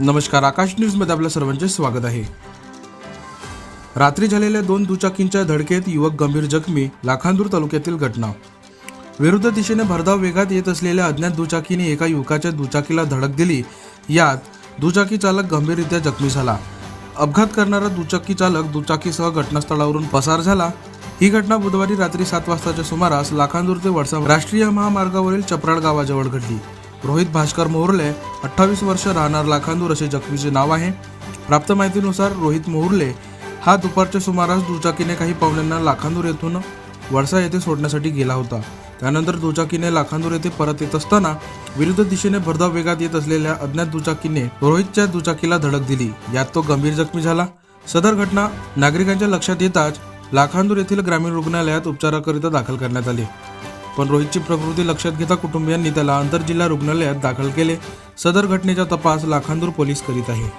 नमस्कार आकाश न्यूजमध्ये आपल्या सर्वांचे स्वागत आहे. रात्री झालेल्या दोन दुचाकींच्या धडकेत युवक गंभीर जखमी लाखांदूर तालुक्यातील घटना. विरुद्ध दिशेने भरधाव वेगात येत असलेल्या अज्ञात दुचाकीने एका युवकाच्या दुचाकीला धडक दिली. यात दुचाकी चालक गंभीररित्या जखमी झाला. अपघात करणारा दुचाकी चालक दुचाकीसह घटनास्थळावरून पसार झाला. ही घटना बुधवारी रात्री सात वाजताच्या सुमारास लाखांदूर ते वडसा राष्ट्रीय महामार्गावरील चपराळ गावाजवळ घडली. रोहित भास्कर मोहर्ले अठ्ठावीस वर्ष राहणार लाखांदूर असे जखमीचे नाव आहे. प्राप्त माहितीनुसार रोहित मोहर्ले हा दुपारच्या सुमारास दुचाकीने काही पाहुण्यांना लाखांदूर येथून वळसा येथे सोडण्यासाठी गेला होता. त्यानंतर दुचाकीने लाखांदूर येथे परत येत असताना विरुद्ध दिशेने भरधाव वेगात येत असलेल्या अज्ञात दुचाकीने रोहितच्या दुचाकीला धडक दिली. यात तो गंभीर जखमी झाला. सदर घटना नागरिकांच्या लक्षात येताच लाखांदूर येथील ग्रामीण रुग्णालयात उपचाराकरिता दाखल करण्यात आले. पण रोहितची प्रकृती लक्षात घेता कुटुंबियांनी त्याला आंतरजिल्हा रुग्णालयात दाखल केले. सदर घटनेचा तपास लाखांदूर पोलीस करीत आहे.